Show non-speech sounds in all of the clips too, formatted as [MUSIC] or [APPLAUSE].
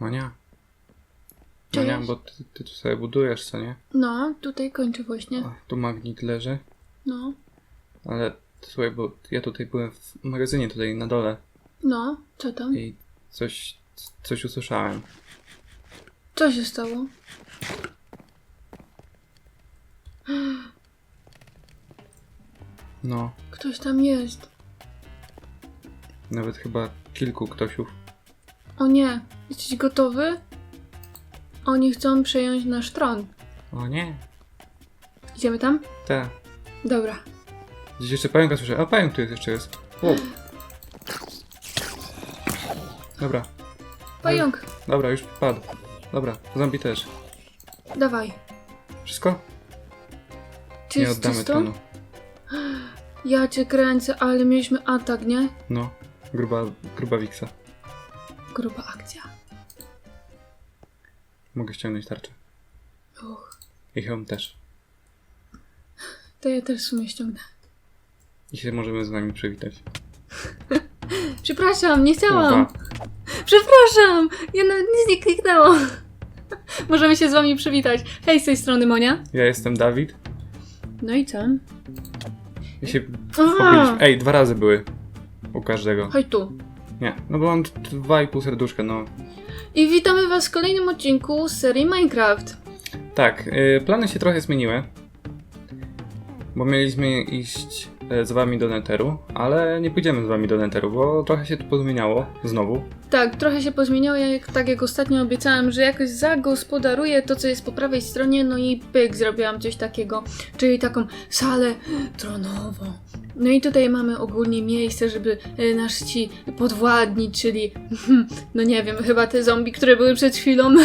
Monia. Cześć. Monia, bo ty, ty tu sobie budujesz, co nie? No, tutaj kończę właśnie. Tu magnet leży, No, ale słuchaj, bo ja tutaj byłem w magazynie tutaj na dole no, co tam? i coś, coś usłyszałem. Co się stało? No, Ktoś tam jest. nawet chyba kilku ktośów. O nie, jesteś gotowy? Oni chcą przejąć nasz tron. O nie, Idziemy tam? te. Dobra. Gdzieś jeszcze pająka słyszę. A pająk tu jest jeszcze jest. Wow. Dobra, Pająk, dobra, już padł. Dobra, zombie też. dawaj. Wszystko? Czy nie jest oddamy czysto? tronu. Ja cię kręcę, ale mieliśmy atak, nie? No, gruba, gruba wiksa. Gruba akcja. Mogę ściągnąć tarczę. Uch, I hełm też. to ja też w sumie ściągnę. I się możemy z wami przywitać. [LAUGHS] Przepraszam, nie chciałam. Kurwa. Przepraszam, ja nawet nic nie kliknęłam. [LAUGHS] Możemy się z wami przywitać. Hej, z tej strony Monia. Ja jestem Dawid. No i co? I się pobiliśmy. Ej, dwa razy były. U każdego. chodź tu. Nie, no bo mam t- dwa i pół serduszka, no. I witamy was w kolejnym odcinku z serii Minecraft. Tak, y, plany się trochę zmieniły. Bo mieliśmy iść y, z wami do Netheru, ale nie pójdziemy z wami do Netheru, bo trochę się tu pozmieniało znowu. Tak, trochę się pozmieniało, jak, tak jak ostatnio obiecałam, że jakoś zagospodaruję to, co jest po prawej stronie, no i pyk, zrobiłam coś takiego, czyli taką salę tronową. No i tutaj mamy ogólnie miejsce, żeby e, nasz ci podwładni, czyli, [LAUGHS] no nie wiem, chyba te zombie, które były przed chwilą, [LAUGHS]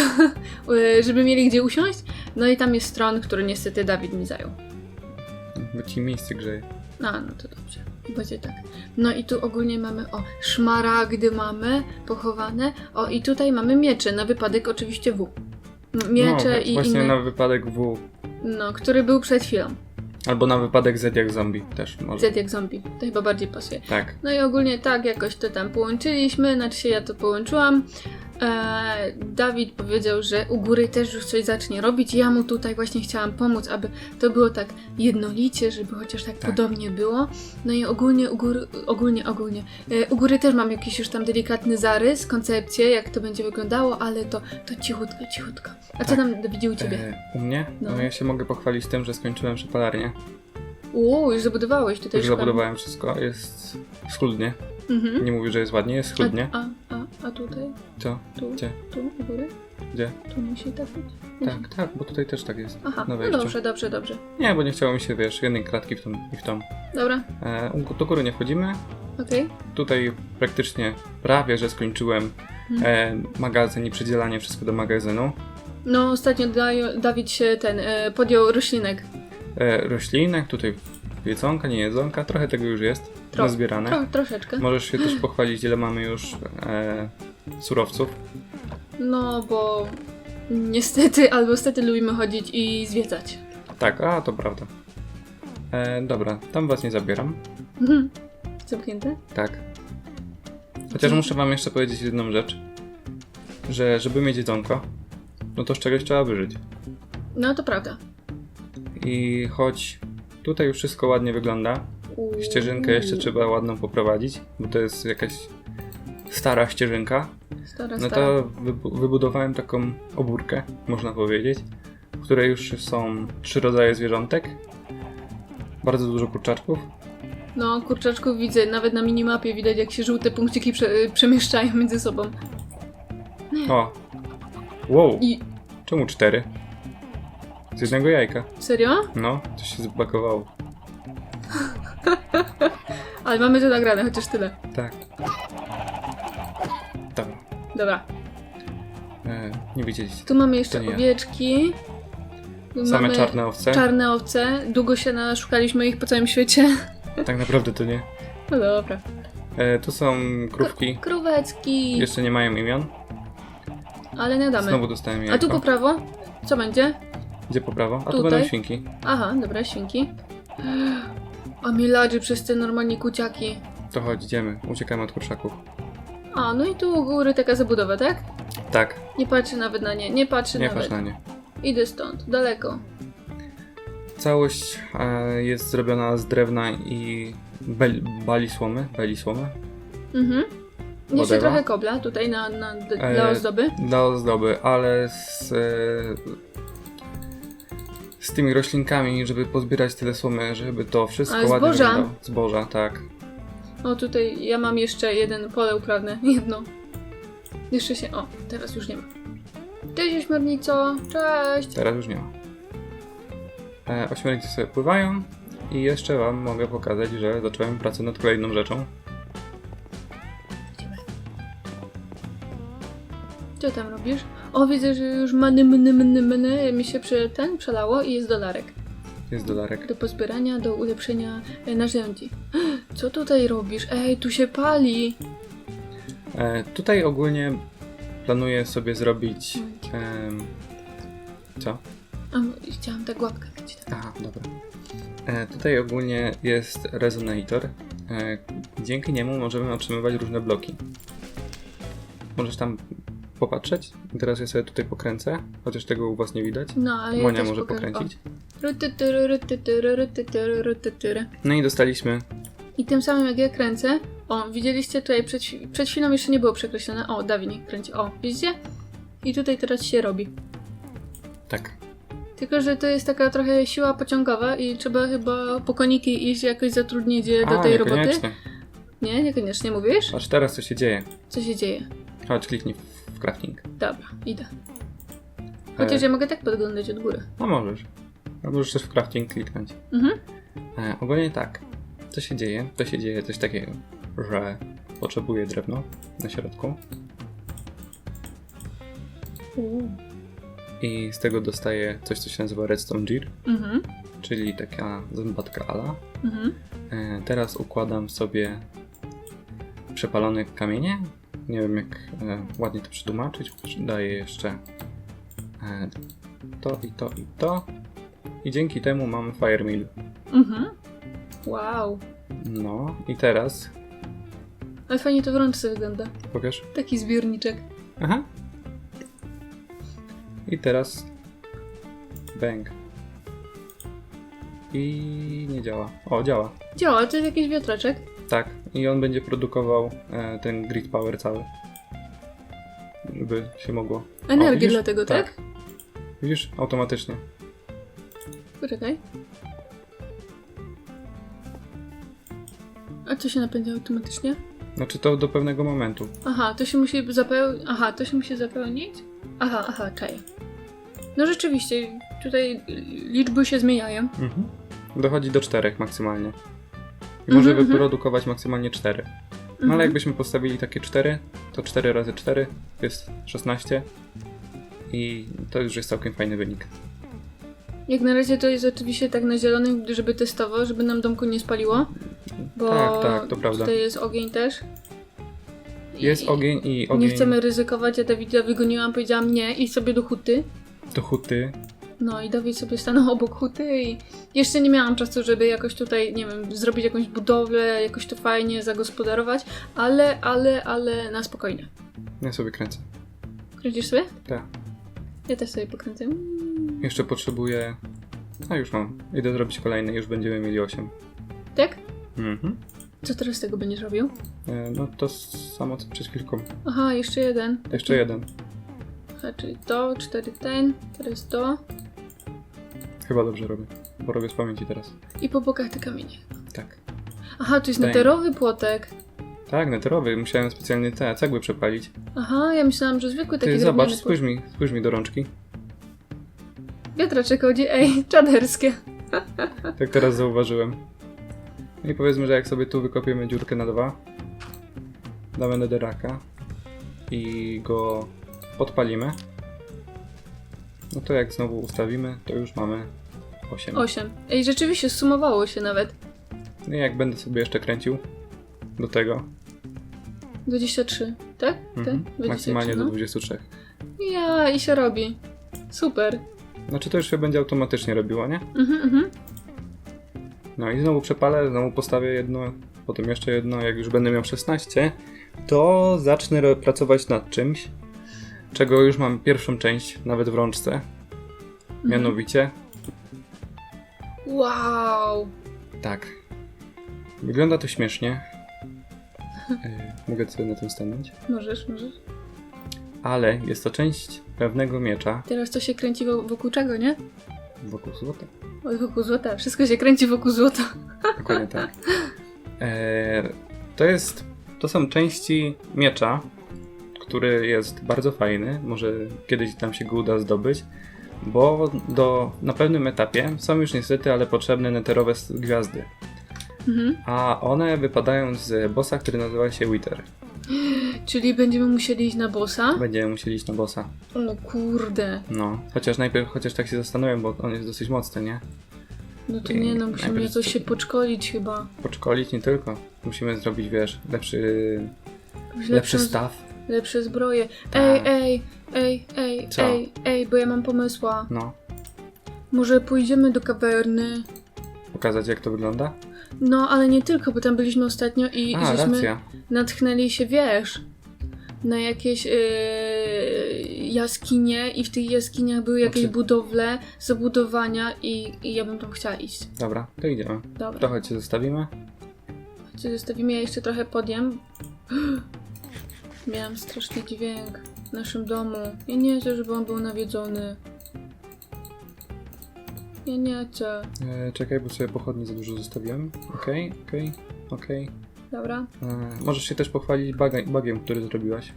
e, żeby mieli gdzie usiąść. No i tam jest tron, który niestety Dawid mi zajął. Bo ci miejsce grzeje. A, no to dobrze. Będzie tak. No i tu ogólnie mamy, o, szmaragdy mamy pochowane. O, i tutaj mamy miecze, na wypadek oczywiście W. Miecze no, i właśnie inne, na wypadek W. no, który był przed chwilą. Albo na wypadek Z jak zombie też może. Z jak zombie. To chyba bardziej pasuje. Tak. No i ogólnie tak jakoś to tam połączyliśmy, znaczy się ja to połączyłam. Eee, Dawid powiedział, że u góry też już coś zacznie robić. Ja mu tutaj właśnie chciałam pomóc, aby to było tak jednolicie, żeby chociaż tak, Tak. podobnie było. No i ogólnie u góry, ogólnie, ogólnie. E, u góry też mam jakiś już tam delikatny zarys, koncepcję, jak to będzie wyglądało, ale to, to cichutko, cichutko. A co Tak. tam Dawidzie u ciebie? E, u mnie? No. No. ja się mogę pochwalić tym, że skończyłem przepalarnię. Uuu, już zabudowałeś tutaj Już szklanę. zabudowałem wszystko. Jest schludnie. Mhm. Nie mówię, że jest ładnie, jest schludnie. A, a, a, a tutaj? Co? Tu? Gdzie? Tu? U góry? Gdzie? Tu musi tak być? Tak, tak, bo tutaj też tak jest. Aha, Na no wejściu. dobrze, dobrze, dobrze. Nie, bo nie chciało mi się, wiesz, jednej klatki w tą i w tą. Dobra, E, u- do góry nie wchodzimy. okej. Tutaj praktycznie prawie, że skończyłem e, magazyn i przydzielanie wszystko do magazynu. No, ostatnio Daj- Dawid się ten e, podjął roślinek. E, roślinek, tutaj jedzonka, nie jedzonka, trochę tego już jest Tro- nazbierane. Tro, troszeczkę. Możesz się też pochwalić, ile mamy już e, surowców. No, bo niestety albo stety lubimy chodzić i zwiedzać. Tak, a to prawda. E, dobra, tam was nie zabieram. Mhm. Zamknięte? Tak. Chociaż muszę wam jeszcze powiedzieć jedną rzecz. Że żeby mieć jedzonko, no to z czegoś trzeba wyżyć. No, to prawda. I choć tutaj już wszystko ładnie wygląda, ścieżynkę jeszcze trzeba ładną poprowadzić, bo to jest jakaś stara ścieżynka, Stara, no to wybu- wybudowałem taką obórkę, można powiedzieć, w której już są trzy rodzaje zwierzątek, bardzo dużo kurczaczków, No, kurczaczków widzę, nawet na minimapie widać jak się żółte punkciki prze, przemieszczają między sobą. o, wow, I czemu cztery? Z jednego jajka. serio? No, coś się zbagowało. Ale mamy to nagrane, chociaż tyle. Tak. Dobra. Dobra. E, nie widzieliście. Tu mamy jeszcze To nie ja. owieczki. Tu Same mamy czarne owce? Czarne owce. Długo się naszukaliśmy ich po całym świecie. [LAUGHS] Tak naprawdę to nie. No dobra. E, tu są krówki. Króweczki. Jeszcze nie mają imion. Ale nie damy. Znowu dostałem jajko. A tu po prawo? Co będzie? Gdzie po prawo? A tu Tutaj? będą świnki. Aha, dobra, świnki. A miladzy przez te normalnie kuciaki. To chodź, idziemy. Uciekamy od kurszaków. A, no i tu u góry taka zabudowa, tak? Tak, Nie patrzę nawet na nie, nie patrzę nie nawet. patrz na nie. Idę stąd, daleko. Całość e, jest zrobiona z drewna i bel, bali słomy, beli słomy Mhm. Jeszcze trochę kobla tutaj na, na, d- E, dla ozdoby. dla ozdoby, ale z, e, z tymi roślinkami, żeby pozbierać tyle słomy, żeby to wszystko ładnie zboża? wyglądało. Zboża, tak. O, tutaj ja mam jeszcze jeden pole uprawne. [LAUGHS] Jedno. Jeszcze się... O, teraz już nie ma. Cześć, ośmiornico! Cześć! Teraz już nie ma. E, ośmiornicy sobie pływają i jeszcze wam mogę pokazać, że zacząłem pracę nad kolejną rzeczą. Co tam robisz? O, widzę, że już many, mny, mny, mny mi się przy, ten przelało i jest dolarek. Jest dolarek. Do pozbierania, do ulepszenia e, narzędzi. [GASPS] Co tutaj robisz? Ej, tu się pali! E, tutaj ogólnie planuję sobie zrobić... em, co? A, chciałam tak łapkę mieć. Tak. Aha, dobra. E, tutaj ogólnie jest resonator. E, dzięki niemu możemy otrzymywać różne bloki. Możesz tam popatrzeć? Teraz ja sobie tutaj pokręcę, chociaż tego u was nie widać. No, ale ja Monia też może pokażę. pokręcić. No i dostaliśmy I tym samym jak ja kręcę, o, widzieliście tutaj przed, przed chwilą jeszcze nie było przekreślone. O, Dawid niech kręci. O, widzicie? I tutaj teraz się robi. tak. Tylko, że to jest taka trochę siła pociągowa i trzeba chyba po koniki iść jakoś zatrudnić do tej roboty. Nie, niekoniecznie mówisz? Patrz teraz co się dzieje. Co się dzieje? Chodź, kliknij crafting. Dobra, idę. Chociaż E, ja mogę tak podglądać od góry. No możesz. A możesz też w crafting kliknąć. Mhm. E, ogólnie tak. Co się dzieje? To się dzieje coś takiego, że potrzebuję drewno na środku i z tego dostaję coś, co się nazywa redstone gear, Mhm. czyli taka zębatka ala. Mhm. E, teraz układam sobie przepalone kamienie. Nie wiem jak e, ładnie to przetłumaczyć. Daję jeszcze e, to i to i to. I dzięki temu mam fire mill. Mhm. Wow. No i teraz Ale fajnie to w rączce wygląda. pokaż. Taki zbiorniczek. Aha. I teraz bang. I nie działa. O, działa. Działa, to jest jakiś wiatraczek. Tak. I on będzie produkował e, ten grid power cały. By się mogło. Energię widzisz? dlatego, tak? Widzisz? Automatycznie. Poczekaj. A co się napędza automatycznie? Znaczy to do pewnego momentu. Aha, to się musi zapełnić. Aha, to się musi zapełnić? Aha, aha, czaję. No rzeczywiście, tutaj liczby się zmieniają. Mhm. Dochodzi do czterech maksymalnie. I Mhm, może mhm. wyprodukować maksymalnie cztery. No Mhm. ale jakbyśmy postawili takie 4, to 4 razy 4 jest 16 i to już jest całkiem fajny wynik. Jak na razie to jest oczywiście tak na zielonym, żeby testowo, żeby nam domku nie spaliło. Bo Tak, tak, to prawda. tutaj jest ogień też. I Jest ogień i ogień Nie chcemy ryzykować, ja Dawida wygoniłam, powiedziałam nie i sobie do huty. do huty. No i Dawid sobie stanął obok huty i jeszcze nie miałam czasu, żeby jakoś tutaj, nie wiem, zrobić jakąś budowlę, jakoś to fajnie zagospodarować, ale, ale, ale na spokojnie. Ja sobie kręcę. Kręcisz sobie? Tak. Ja też sobie pokręcę. Jeszcze potrzebuję... A już mam. Idę zrobić kolejny, już będziemy mieli 8. Tak? Mhm. Co teraz z tego będziesz robił? E, No to samo co przed chwilką. Aha, jeszcze jeden. Jeszcze jeden. Aha, czyli to, cztery ten, teraz to Chyba dobrze robię. Bo robię z pamięci teraz. i po bokach te kamienie. Tak. Aha, tu jest Daj. neterowy płotek. Tak, neterowy. Musiałem specjalnie te cegły przepalić. Aha, ja myślałam, że zwykły taki Ty drewniany zobacz, spójrz mi, spójrz mi do rączki. Wiatraczek chodzi, ej, [LAUGHS] czaderskie. Tak teraz zauważyłem. No i powiedzmy, że jak sobie tu wykopiemy dziurkę na dwa, damy netherraka i go podpalimy, no to jak znowu ustawimy, to już mamy 8. Osiem. Ej, rzeczywiście, sumowało się nawet. No i jak będę sobie jeszcze kręcił do tego, 23, tak? mhm, Tak? 23, maksymalnie no. do 23. Ja, i się robi. Super. Znaczy to już się będzie automatycznie robiło, nie? Mhm, mhm. No i znowu przepalę, znowu postawię jedno, potem jeszcze jedno. Jak już będę miał 16, to zacznę pracować nad czymś, czego już mam pierwszą część, nawet w rączce. Mhm. Mianowicie, Wow! tak. Wygląda to śmiesznie. E, Mogę sobie na tym stanąć. Możesz, możesz. Ale jest to część pewnego miecza Teraz to się kręci wo- wokół czego, nie? wokół złota. Oj, wokół złota. Wszystko się kręci wokół złota. Dokładnie tak. E, to jest. To są części miecza, który jest bardzo fajny. Może kiedyś nam się go uda zdobyć. Bo do, na pewnym etapie są już niestety, ale potrzebne neterowe gwiazdy. Mhm. A one wypadają z bossa, który nazywa się Wither. [GASPS] Czyli będziemy musieli iść na bossa? Będziemy musieli iść na bossa. No kurde. No, chociaż najpierw, chociaż tak się zastanawiam, bo on jest dosyć mocny, nie? No to I nie no, musimy najpierw to- się poczkolić chyba. Poczkolić nie tylko. Musimy zrobić, wiesz, lepszy, lepszy lepszą- staw. Lepsze zbroje. Tak. Ej, ej, ej, ej, Co? ej, ej, bo ja mam pomysła. No, Może pójdziemy do kawerny? pokazać jak to wygląda. No, ale nie tylko, bo tam byliśmy ostatnio i A, żeśmy racja. natchnęli się, wiesz, na jakieś yy, jaskinie i w tych jaskiniach były jakieś Znaczy- budowle, zabudowania i, i ja bym tam chciała iść. Dobra, to idziemy. Dobra, Trochę cię zostawimy. Chodźcie, zostawimy, ja jeszcze trochę podjem. [GASPS] Miałam straszny dźwięk w naszym domu. Ja nie chcę, żeby on był nawiedzony. Ja nie chcę. E, czekaj, bo sobie pochodni za dużo zostawiłem. Okej, okej, okej. Dobra. E, Możesz się też pochwalić baga, bagiem, który zrobiłaś.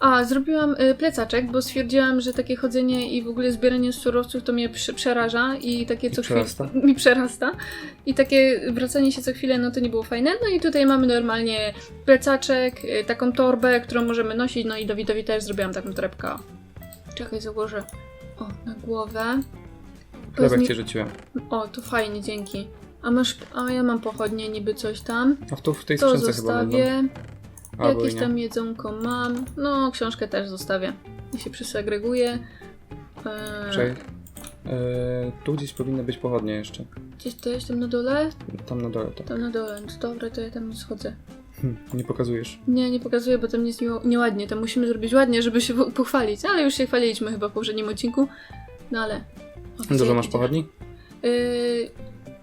A, zrobiłam y, plecaczek, bo stwierdziłam, że takie chodzenie i w ogóle zbieranie surowców to mnie przy, przeraża i takie co przerasta? chwilę [LAUGHS] mi przerasta. I takie wracanie się co chwilę, no to nie było fajne. No i tutaj mamy normalnie plecaczek, y, taką torbę, którą możemy nosić, no i Dawidowi też zrobiłam taką torebkę. Czekaj, założę. O, na głowę. Chlebek mi- ci rzuciłem. O, to fajnie, dzięki. A masz, a ja mam pochodnie, niby coś tam. A w, tu, w tej To skrzynce chyba będą. zostawię. Albo Jakieś i tam jedzonko mam. No, książkę też zostawię. Ja się przysegreguję. Eee, Czekaj. E, tu gdzieś powinny być pochodnie jeszcze. gdzieś to jestem na dole? Tam na dole to. Tam na dole. No Dobra, to ja tam schodzę. Hm, nie pokazujesz. Nie, nie pokazuję, bo tam jest miło- nieładnie. To musimy zrobić ładnie, żeby się po- pochwalić. Ale już się chwaliliśmy chyba w poprzednim odcinku. No ale... O, Dużo masz pochodni? Yy,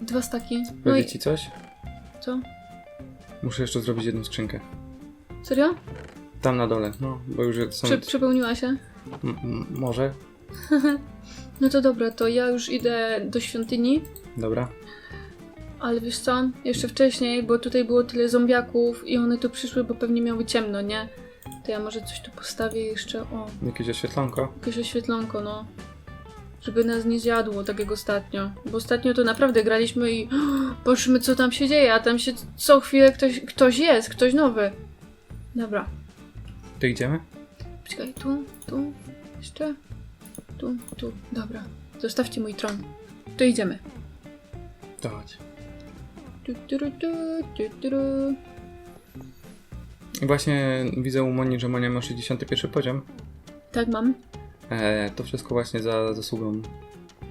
dwa staki. No Będzie i ci coś? co? Muszę jeszcze zrobić jedną skrzynkę. Serio? Tam na dole, no, bo już są... Prze- przepełniła się? M- może? [LAUGHS] No to dobra, to ja już idę do świątyni. Dobra. Ale wiesz co? Jeszcze wcześniej, bo tutaj było tyle zombiaków i one tu przyszły, bo pewnie miały ciemno, nie? To ja może coś tu postawię jeszcze. O, Jakieś oświetlanko? jakieś oświetlonko, no. Żeby nas nie zjadło, tak jak ostatnio. Bo ostatnio to naprawdę graliśmy i [GASPS] patrzymy, co tam się dzieje, a tam się co chwilę ktoś, ktoś jest, ktoś nowy. Dobra. To idziemy? Poczekaj, tu, tu, jeszcze, tu, tu. Dobra. Zostawcie mój tron. To idziemy. To chodź. Tu, tu, tu, tu, tu, właśnie widzę u Moni, że Monia ma 61 poziom. Tak mam. E, to wszystko właśnie za zasługą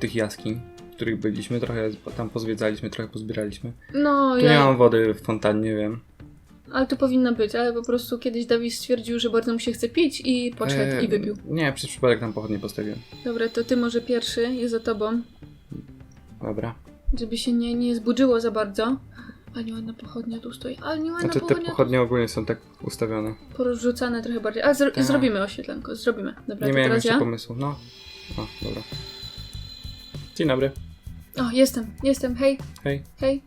tych jaskiń, w których byliśmy. Trochę tam pozwiedzaliśmy, trochę pozbieraliśmy. No, Tu ja... nie mam wody w fontannie, wiem. Ale to powinno być, ale po prostu kiedyś Dawid stwierdził, że bardzo mu się chce pić i podszedł E, i wypił. Nie, przez przypadek tam pochodnie postawiłem. Dobra, to ty może pierwszy, jest za tobą, Dobra. żeby się nie, nie zburzyło za bardzo. Ale nieładna pochodnia tu stoi. Ale nieładna Znaczy te pochodnia pochodnie ogólnie są tak ustawione. porozrzucane trochę bardziej. Ale zro- Tak. zrobimy oświetlanko, zrobimy. Dobra, Nie to miałem teraz jeszcze ja. pomysłu. No. O, dobra. Dzień dobry. O, jestem, jestem, hej, Hej. hej.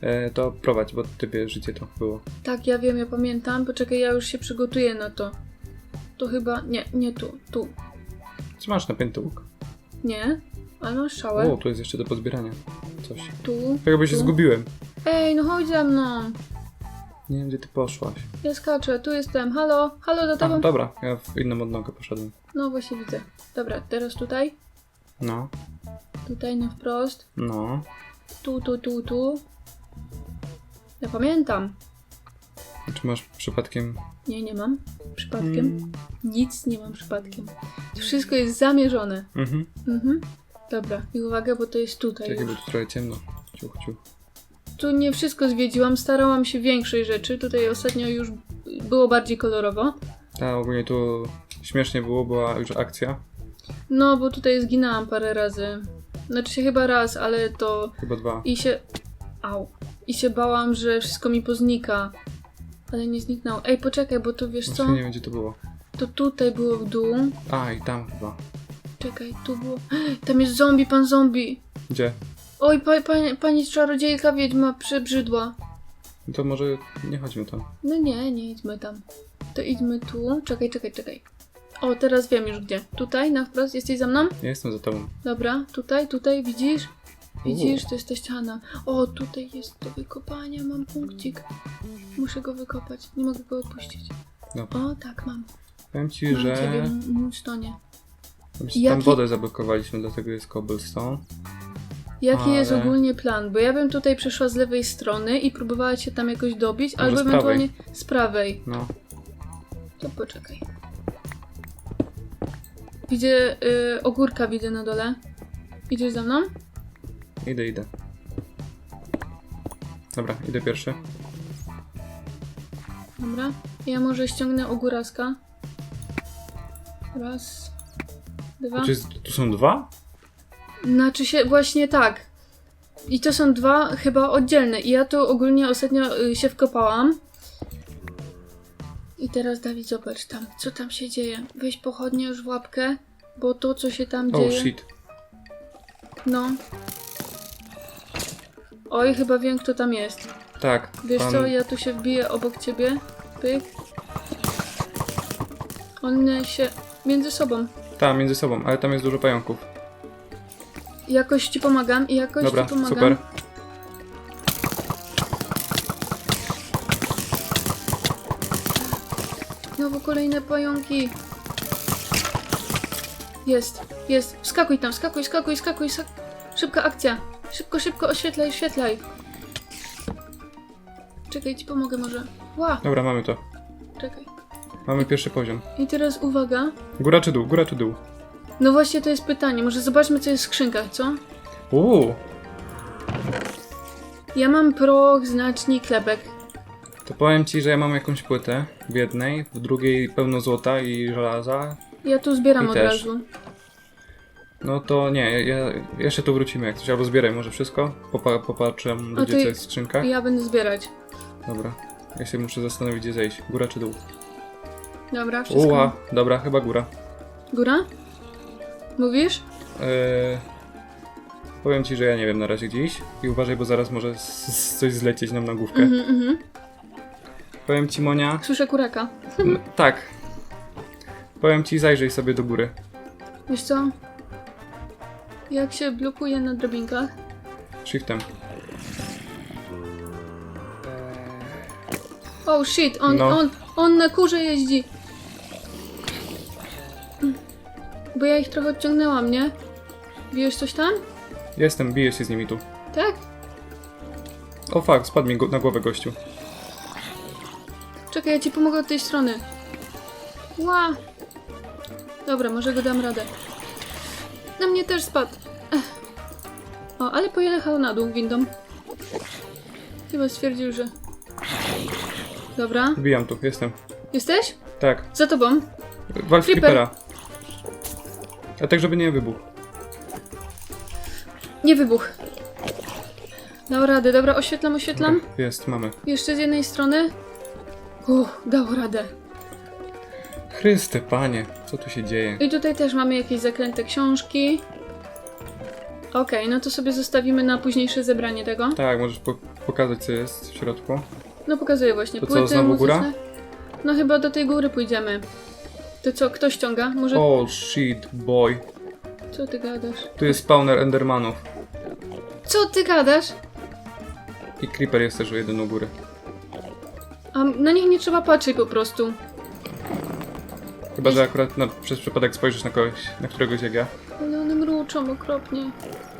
E, to prowadź, bo tybie życie to było. Tak, ja wiem, ja pamiętam. Poczekaj, ja już się przygotuję na to. To chyba, nie, nie tu, tu. Czy masz napięty łuk? Nie, ale masz szałę. O, tu jest jeszcze do pozbierania. Coś. Tu. Tak jakby się Tu. zgubiłem. Ej, no chodź ze mną. Nie wiem, gdzie ty poszłaś. Ja skaczę, tu jestem. Halo, halo za A, tobą. dobra, ja w inną odnogę poszedłem. No właśnie widzę. Dobra, teraz tutaj. No, Tutaj na wprost. no. Tu, tu, tu, tu. Ja pamiętam. Czy masz przypadkiem... Nie, nie mam. Przypadkiem. Mm. Nic nie mam przypadkiem. To wszystko jest zamierzone. Mhm. Mhm. Dobra, i uwaga, bo to jest tutaj bo już. tu trochę ciemno. Ciuch, ciuch. Tu nie wszystko zwiedziłam, starałam się większej rzeczy. Tutaj ostatnio już było bardziej kolorowo. A ogólnie tu śmiesznie było, była już akcja. No, bo tutaj zginęłam parę razy. Znaczy się chyba raz, ale to... Chyba dwa. I się... Au. I się bałam, że wszystko mi poznika. Ale nie zniknęło. Ej, poczekaj, bo to wiesz co? Właśnie nie wiem, gdzie to było. To tutaj było w dół. A, i tam chyba. Czekaj, tu było... [GASPS] Tam jest zombie, pan zombie. Gdzie? Oj, pa, pani, pani czarodziejka wiedźma przebrzydła. No to może nie chodźmy tam. No nie, nie idźmy tam. To idźmy tu. Czekaj, czekaj, czekaj. O, teraz wiem już gdzie. Tutaj, na wprost, jesteś za mną? Ja jestem za tobą. Dobra, tutaj, tutaj, widzisz? Widzisz, to jest ta ściana. O, tutaj jest do wykopania, mam punkcik. Muszę go wykopać, nie mogę go odpuścić. Dobra. O, tak, mam. Powiem ci, Mam że ciebie, Moonstone. tam, tam Jaki- wodę zablokowaliśmy, dlatego jest cobblestone. Jaki jest Ale- ogólnie plan? Bo ja bym tutaj przeszła z lewej strony i próbowała się tam jakoś dobić, Może albo z ewentualnie z prawej. No, To poczekaj. Widzę, y, ogórka widzę na dole. Idziesz za mną? idę, idę. Dobra, idę pierwszy. Dobra. Ja może ściągnę ogóraska. Raz. Dwa. Czy jest, tu są dwa? Znaczy się właśnie tak. I to są dwa chyba oddzielne. I ja tu ogólnie ostatnio y, się wkopałam. I teraz Dawid zobacz tam, co tam się dzieje. Weź pochodnie już w łapkę, bo to co się tam Oh dzieje. shit. No. Oj, chyba wiem kto tam jest. Tak. Wiesz pan- co, ja tu się wbiję obok ciebie. Pyk. One się między sobą. Tak, między sobą, ale tam jest dużo pająków. Jakoś ci pomagam i jakoś Dobra, ci pomagam. super. Kolejne pająki. Jest, jest. Skakuj tam, skakuj, skakuj, skakuj. Sk Szybka akcja. Szybko, szybko, oświetlaj, oświetlaj. Czekaj, ci pomogę może. Ła, Dobra, mamy to. czekaj. Mamy pierwszy poziom. I teraz uwaga. Góra czy dół? Góra czy dół? No właśnie to jest pytanie. Może zobaczmy co jest w skrzynkach, co? Uuu, Ja mam proch, znacznik, chlebek. To powiem ci, że ja mam jakąś płytę w jednej, w drugiej pełno złota i żelaza. Ja tu zbieram I od też. razu. No to nie, ja, jeszcze tu wrócimy jak coś, albo zbieraj może wszystko. Popa, popatrzę, A będzie ty- co jest w skrzynkach. Ja będę zbierać. Dobra, ja się muszę zastanowić gdzie zejść, góra czy dół. Dobra, wszystko. Uła, dobra, chyba góra. Góra? Mówisz? Eee, powiem ci, że ja nie wiem na razie gdzieś i uważaj, bo zaraz może s- s- coś zlecieć nam na główkę. Mhm, mhm. Powiem ci, Monia, Słyszę kuraka. tak. Powiem ci, zajrzyj sobie do góry. Wiesz co? Jak się blokuje na drobinkach? Shiftem. Oh shit, on, No. on, on na kurze jeździ. Bo ja ich trochę odciągnęłam, nie? Wiesz coś tam? Jestem, biję się z nimi tu. Tak? O fuck, spadł mi go- na głowę gościu. Czekaj, ja ci pomogę od tej strony. Ła! Dobra, może go dam radę. Na mnie też spadł. Ech. O, ale pojechał na dół windą. Chyba stwierdził, że... Dobra. Wbijam tu, jestem. Jesteś? Tak. Za tobą. Wal Creeper. creepera. A tak, żeby nie wybuchł. Nie wybuch. Dał radę, dobra, oświetlam, oświetlam. Jest, mamy. Jeszcze z jednej strony. Uff, dał radę. Chryste, panie, co tu się dzieje? I tutaj też mamy jakieś zakręte książki. Okej, no to sobie zostawimy na późniejsze zebranie tego. Tak, możesz po pokazać, co jest w środku. No pokazuję właśnie. To co, znowu góra? No chyba do tej góry pójdziemy. To co, kto ściąga? Może... Oh shit, boy. Co ty gadasz? Tu jest spawner endermanów. Co ty gadasz? I creeper jest też jeden u góry. A na nich nie trzeba patrzeć po prostu. Chyba, że akurat na, przez przypadek spojrzysz na kogoś, na któregoś jak ja. Ale one mruczą okropnie.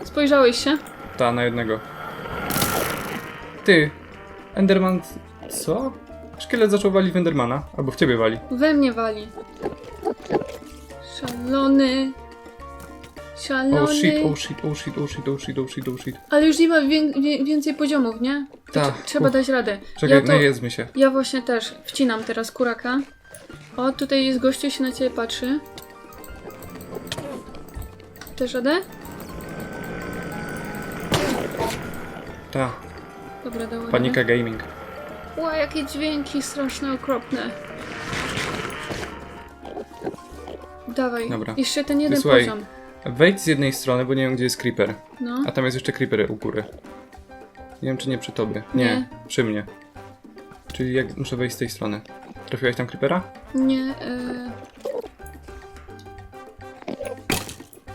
Spojrzałeś się? Ta, na jednego. Ty, Enderman... Co? Szkielet zaczął walić w Endermana. Albo w ciebie wali. We mnie wali. Szalony. Szalony. Oh shit, oh shit, oh shit, oh shit, oh shit, oh shit, oh shit. Ale już nie ma wię- wie- więcej poziomów, nie? Tak, tr- Trzeba uff. dać radę. Czekaj, ja, to, najedzmy się. ja właśnie też wcinam teraz kuraka. O, tutaj jest gościu, się na ciebie patrzy. Też radę? Ta, Dobra, dało panika gaming. Ła, jakie dźwięki straszne, okropne. Dawaj, Dobra. jeszcze ten jeden Słuchaj. poziom. Wejdź z jednej strony, bo nie wiem gdzie jest creeper. No, A tam jest jeszcze creeper u góry. Nie wiem czy nie przy tobie. Nie, Nie. przy mnie. Czyli jak muszę wejść z tej strony. Trafiłaś tam creepera? nie, e,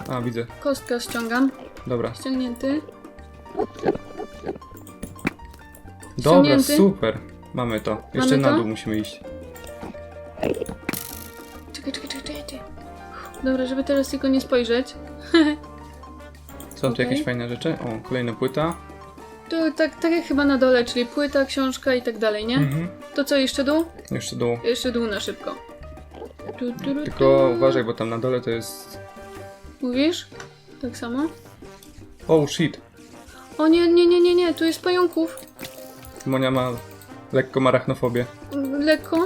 A, widzę. kostka ściągam. Dobra. Ściągnięty. Dobra, Ściągnięty. super. Mamy to. Jeszcze Mamy na to? dół musimy iść. Dobra, żeby teraz tylko nie spojrzeć. [LAUGHS] Są tu Okej. jakieś fajne rzeczy? O, kolejna płyta. To tak, tak jak chyba na dole, czyli płyta, książka i tak dalej, nie? Mhm. To co, jeszcze dół? Jeszcze dół. Jeszcze dół na szybko. Tu, tu, tu, Tylko tu. uważaj, bo tam na dole to jest... Mówisz? Tak samo? Oh shit. O nie, nie, nie, nie, nie, tu jest pająków. Monia ma lekką arachnofobię. Lekką.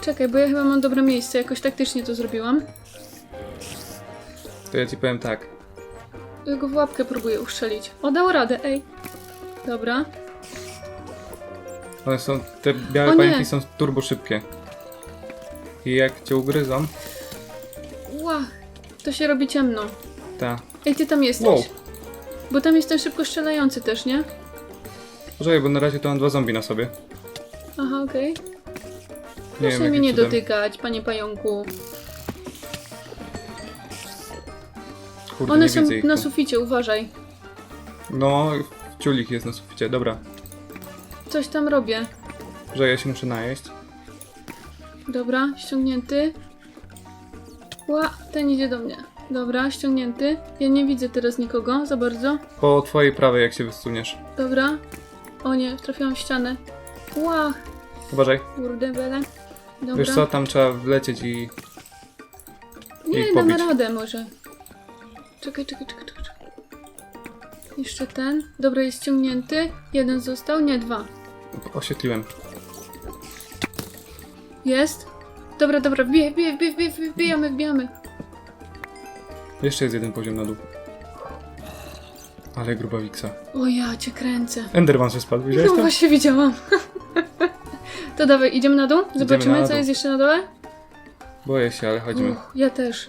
Czekaj, bo ja chyba mam dobre miejsce, jakoś taktycznie to zrobiłam. To ja ci powiem tak. Go w łapkę próbuję uszczelić. O, dał radę, ej. Dobra. One są... Te białe O nie. pająki są turbo szybkie. I jak cię ugryzą, Ła, to się robi ciemno. ta... Ej, ty tam jesteś? Wow. Bo tam jest ten szybko strzelający też, nie? Poczekaj, bo na razie to mam dwa zombie na sobie. Aha, okej. Proszę wiem, mnie nie cudem. dotykać, panie pająku. Kurde, One nie są widzę ich na suficie, uważaj. No, ciulik jest na suficie. Dobra. Coś tam robię. Że ja się muszę najeść. Dobra, ściągnięty. Ła, ten idzie do mnie. Dobra, ściągnięty. Ja nie widzę teraz nikogo za bardzo. Po twojej prawej, jak się wysuniesz. Dobra. O nie, trafiłam w ścianę. Ła, Uważaj. kurde bele. Dobra. Wiesz co, tam trzeba wlecieć i... nie, ich damy pobić. radę może. Czekaj, czekaj, czekaj, czekaj. Jeszcze ten. Dobra, jest ściągnięty. Jeden został, nie, dwa. Oświetliłem. Jest. Dobra, dobra, wbijaj, wbijaj, wbijaj, wbijaj, wbijamy, wbijamy. Jeszcze jest jeden poziom na dół. Ale gruba wiksa. O ja cię kręcę. Enderman się spadł, widziałeś No to? właśnie widziałam. [LAUGHS] to dawaj, idziemy na dół? Zobaczymy, na co dół. jest jeszcze na dole? Boję się, ale chodźmy. Uch, ja też.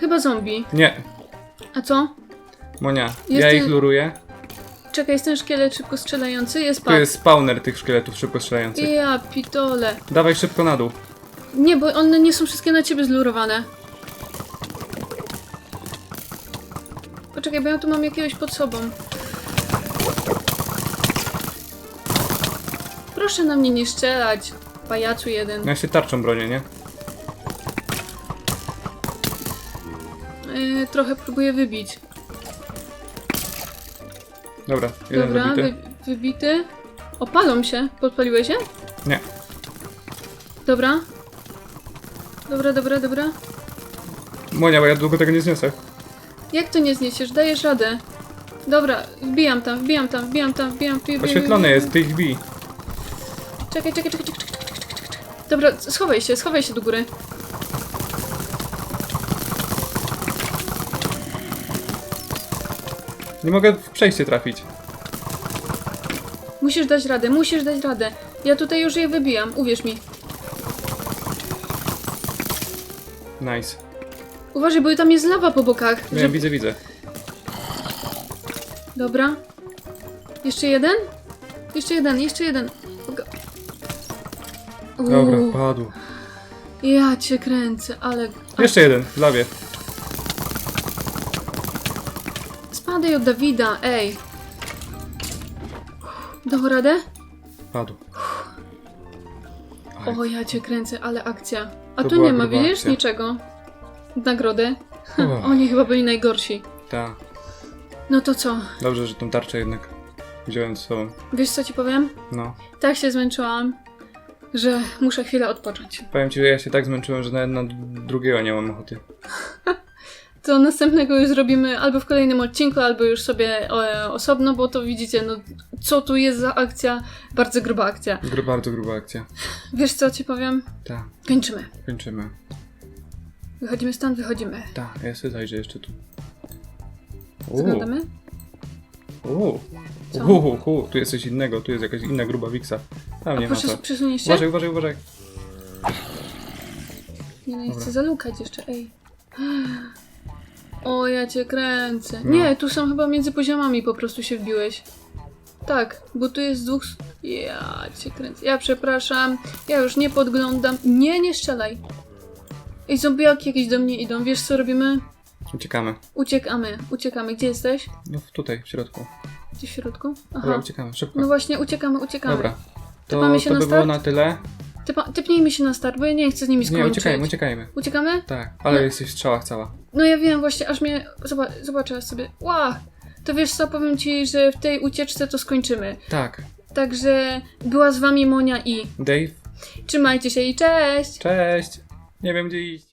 Chyba zombie. Nie, A co? Monia, ja ich luruję. Czekaj, jest ten szkielet szybko strzelający? Jest Tu jest spawner tych szkieletów szybko strzelających. Ja pitole. Dawaj szybko na dół. Nie, bo one nie są wszystkie na ciebie zlurowane. Poczekaj, bo ja tu mam jakiegoś pod sobą. Proszę na mnie nie strzelać, pajacu jeden. Ja się tarczą bronię, nie? Yy, trochę próbuję wybić. Dobra, jeden Dobra, zabity. wy, wybity. Opalą się. Podpaliłeś się? Nie. Dobra. Dobra, dobra, dobra. Monia, bo ja długo tego nie zniosę. Jak to nie zniesiesz? Dajesz radę. Dobra, wbijam tam, wbijam tam, wbijam tam, wbijam, wbijam. Oświetlony jest, ty ich bij. Czekaj, czekaj, czekaj, czekaj. Dobra, schowaj się, schowaj się do góry. Nie mogę w przejście trafić. Musisz dać radę, musisz dać radę. Ja tutaj już je wybijam, uwierz mi. Nice. Uważaj, bo tam jest lawa po bokach. Nie, że- widzę, widzę. Dobra. Jeszcze jeden? Jeszcze jeden, jeszcze jeden. Dobra, Uuu, padł. Ja cię kręcę, ale... A, Jeszcze jeden, w lawie. Spadaj od Dawida, ej. Dał radę? Padł. O, ja cię kręcę, ale akcja. A To tu była nie ma, gruba widzisz? akcja. Niczego. Nagrody. Uff. [LAUGHS] Oni chyba byli najgorsi. Ta. No to co? Dobrze, że tą tarczę jednak wziąłem z sobą. Wiesz co ci powiem? No. Tak się zmęczyłam, że muszę chwilę odpocząć. Powiem ci, że ja się tak zmęczyłem, że nawet na drugiego nie mam ochoty. [LAUGHS] to następnego już zrobimy albo w kolejnym odcinku, albo już sobie e, osobno, bo to widzicie, no co tu jest za akcja, bardzo gruba akcja. Gru, bardzo gruba akcja. Wiesz co ci powiem? Tak, Kończymy. kończymy. Wychodzimy stąd, wychodzimy. Tak, ja sobie zajrzę jeszcze tu. Zaglądamy? Uuu. Co? Uuu, uuu, tu jest coś innego, tu jest jakaś inna gruba wiksa. Tam nie ma proszę co. się? Uważaj, uważaj, uważaj. Nie no, Dobra. chcę zalukać jeszcze, ej. O, ja cię kręcę. No. Nie, tu są chyba między poziomami po prostu się wbiłeś. Tak, bo tu jest dwóch... s- Ja cię kręcę. Ja przepraszam, ja już nie podglądam. Nie, nie strzelaj. Ej, zombiaki jakieś do mnie idą. Wiesz co robimy? Uciekamy. Uciekamy, uciekamy. Gdzie jesteś? No tutaj, w środku. Gdzieś w środku? Dobra, Aha. uciekamy, szybko. No właśnie, uciekamy, uciekamy. Dobra. To, Typamy się to na by było start? na tyle. Typa, typnijmy się na start, bo ja nie chcę z nimi Nie, skończyć. uciekajmy, uciekajmy. Uciekamy? Tak, ale No. jesteś w strzałach cała. No ja wiem, właśnie, aż mnie... Zobacz, zobaczę sobie. Ła! To wiesz co, powiem ci, że w tej ucieczce to skończymy. Tak. Także była z wami Monia i Dave, trzymajcie się i cześć! cześć! Nie wiem gdzie iść.